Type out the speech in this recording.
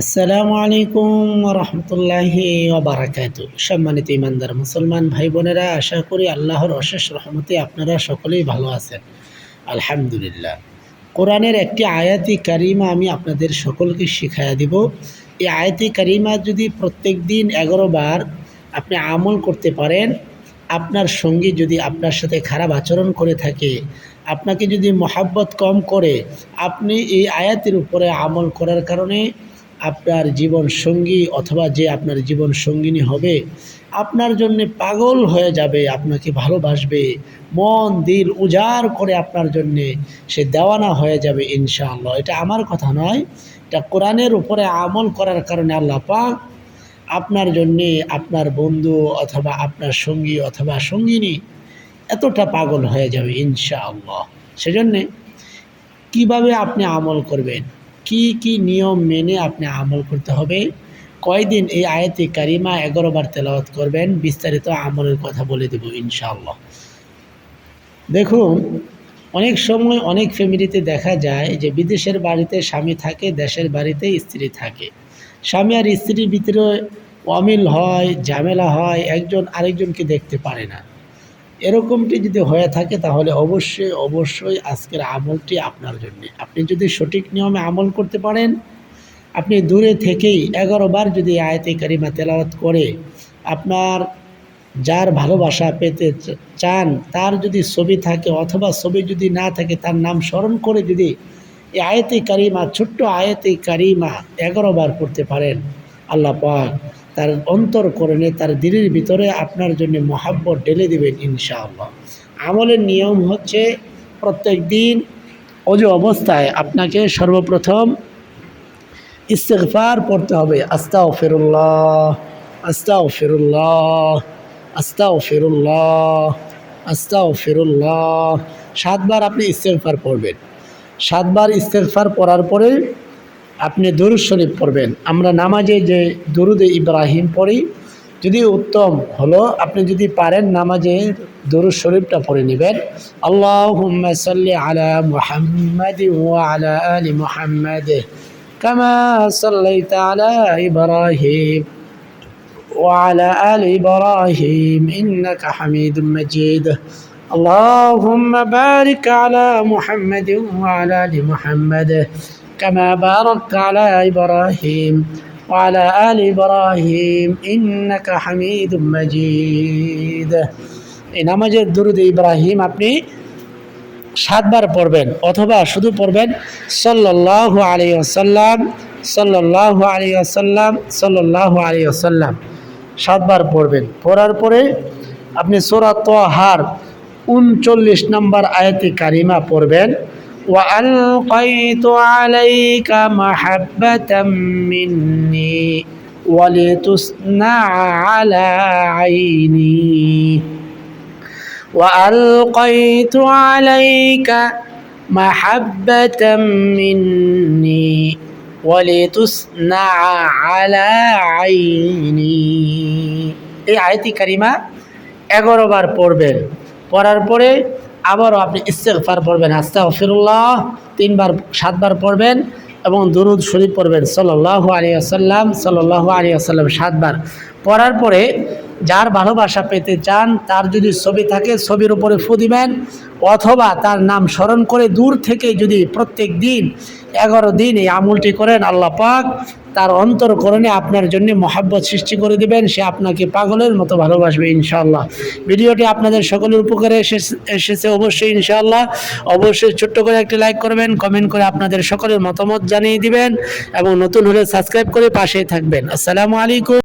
আসসালামু আলাইকুম রহমতুল্লাহি বারাকাত সম্মানিত ইমানদার মুসলমান ভাই বোনেরা, আশা করি আল্লাহর অশেষ রহমতে আপনারা সকলেই ভালো আছেন। আলহামদুলিল্লাহ। কোরআনের একটি আয়াতি কারিমা আমি আপনাদের সকলকে শিখাইয়া দিব। এই আয়াতি কারিমা যদি প্রত্যেক দিন এগারো বার আপনি আমল করতে পারেন, আপনার সঙ্গী যদি আপনার সাথে খারাপ আচরণ করে থাকে, আপনাকে যদি মহাব্বত কম করে, আপনি এই আয়াতের উপরে আমল করার কারণে আপনার জীবন সঙ্গী অথবা যে আপনার জীবন সঙ্গিনী হবে, আপনার জন্যে পাগল হয়ে যাবে, আপনাকে ভালোবাসবে, মন, দিল উজাড় করে আপনার জন্যে সে দেওয়ানা হয়ে যাবে ইনশাআল্লাহ। এটা আমার কথা নয়, এটা কোরআনের উপরে আমল করার কারণে আল্লাহ পাক আপনার জন্যে আপনার বন্ধু অথবা আপনার সঙ্গী অথবা সঙ্গিনী এতটা পাগল হয়ে যাবে ইনশাআল্লাহ। সেজন্যে কীভাবে আপনি আমল করবেন? কি কি নিয়ম মেনে আপনি আমল করতে হবে? কয়দিন এই আয়াতি কারিমা এগারো বার তেলাওয়াত করবেন? বিস্তারিত আমলের কথা বলে দেব ইনশাআল্লাহ। দেখুন, অনেক সময় অনেক ফ্যামিলিতে দেখা যায় যে বিদেশের বাড়িতে স্বামী থাকে, দেশের বাড়িতে স্ত্রী থাকে। স্বামী আর স্ত্রীর ভিতরে অমিল হয়, ঝামেলা হয়, একজন আরেকজনকে দেখতে পারে না। এরকমটি যদি হয়ে থাকে তাহলে অবশ্যই অবশ্যই আজকের আমলটি আপনার জন্য। আপনি যদি সঠিক নিয়মে আমল করতে পারেন, আপনি দূরে থেকেই এগারো বার যদি আয়তে কারিমা তেলাওয়াত করে আপনার যার ভালোবাসা পেতে চান, তার যদি ছবি থাকে অথবা ছবি যদি না থাকে, তার নাম স্মরণ করে যদি এই আয়তে কারিমা, ছোট্ট আয়তে কারিমা এগারো বার করতে পারেন, আল্লাহ পাক তার অন্তর করণে তার দিলের ভিতরে আপনার জন্য মহাব্বত ঢেলে দেবেন ইনশাআল্লাহ। আমলের নিয়ম হচ্ছে প্রত্যেক দিন অজু অবস্থায় আপনাকে সর্বপ্রথম ইস্তেগফার পড়তে হবে। আস্তাও ফেরুল্লাহ আস্তাও ফেরুল্লাহ আস্তাও ফেরুল্লাহ আস্তাও ফেরুল্লাহ সাতবার আপনি ইস্তেগফার পড়বেন। সাতবার ইস্তেগফার পড়ার পরে আপনি দরুদ শরীফ পড়বেন আমরা নামাজে যে দরুদে ইব্রাহিম পড়ি যদি উত্তম হলো আপনি যদি পারেন নামাজে দরুদ শরীফটা পড়ে নেবেন আল্লাহ সাল্লি আলা মুহাম্মাদ আলা আলি মুহাম্মাদ কামা সাল্লাইতা আলা ইব্রাহিম وعلى آل إبراهيم إنك حميد مجيد اللهم بارك على محمد وعلى آل محمد كما باركت على إبراهيم وعلى آل إبراهيم إنك حميد مجيد এই নামাজের দুরুদ ইব্রাহিম আপনি সাতবার পড়বেন অথবা শুধু পড়বেন সাল্লাহ আলী আসাল্লাম সাল্লাহ আলী আসাল্লাম সাল্লাহ আলী আসাল্লাম সাতবার পড়বেন পড়ার পরে আপনি সোরা তোহার উনচল্লিশ নম্বর আয়তে কারিমা পড়বেন وألقيت عليك محبة مني ولتصنع على عيني وألقيت عليك محبة مني ولتصنع على عيني এই আয়তি কারিমা এগারো বার পড়বেন পড়ার পরে আবারও আপনি ইস্তেকফার পড়বেন আস্তা ফিরুল্লাহ তিনবার, সাতবার পড়বেন এবং দুরুদ শরীফ পড়বেন। সল্লাহ আলী আসাল্লাম সল্লাহ আলী আসাল্লাম সাতবার। পড়ার পরে যার ভালোবাসা পেতে চান, তার যদি ছবি থাকে, ছবির উপরে ফু দিবেন, অথবা তার নাম স্মরণ করে দূর থেকে যদি প্রত্যেক দিন, এগারো দিন এই আমলটি করেন, আল্লাহ পাক তার অন্তরকরণে আপনার জন্য মহাব্বত সৃষ্টি করে দিবেন, সে আপনাকে পাগলের মতো ভালোবাসবে, ইনশাআল্লাহ। ভিডিওটি আপনাদের সকলের উপকারে এসেছে অবশ্যই, ইনশাআল্লাহ। অবশ্যই ছোট্ট করে একটি লাইক করবেন, কমেন্ট করে আপনাদের সকলের মতামত জানিয়ে দিবেন, এবং নতুন হলে সাবস্ক্রাইব করে পাশেই থাকবেন। আসসালামু আলাইকুম।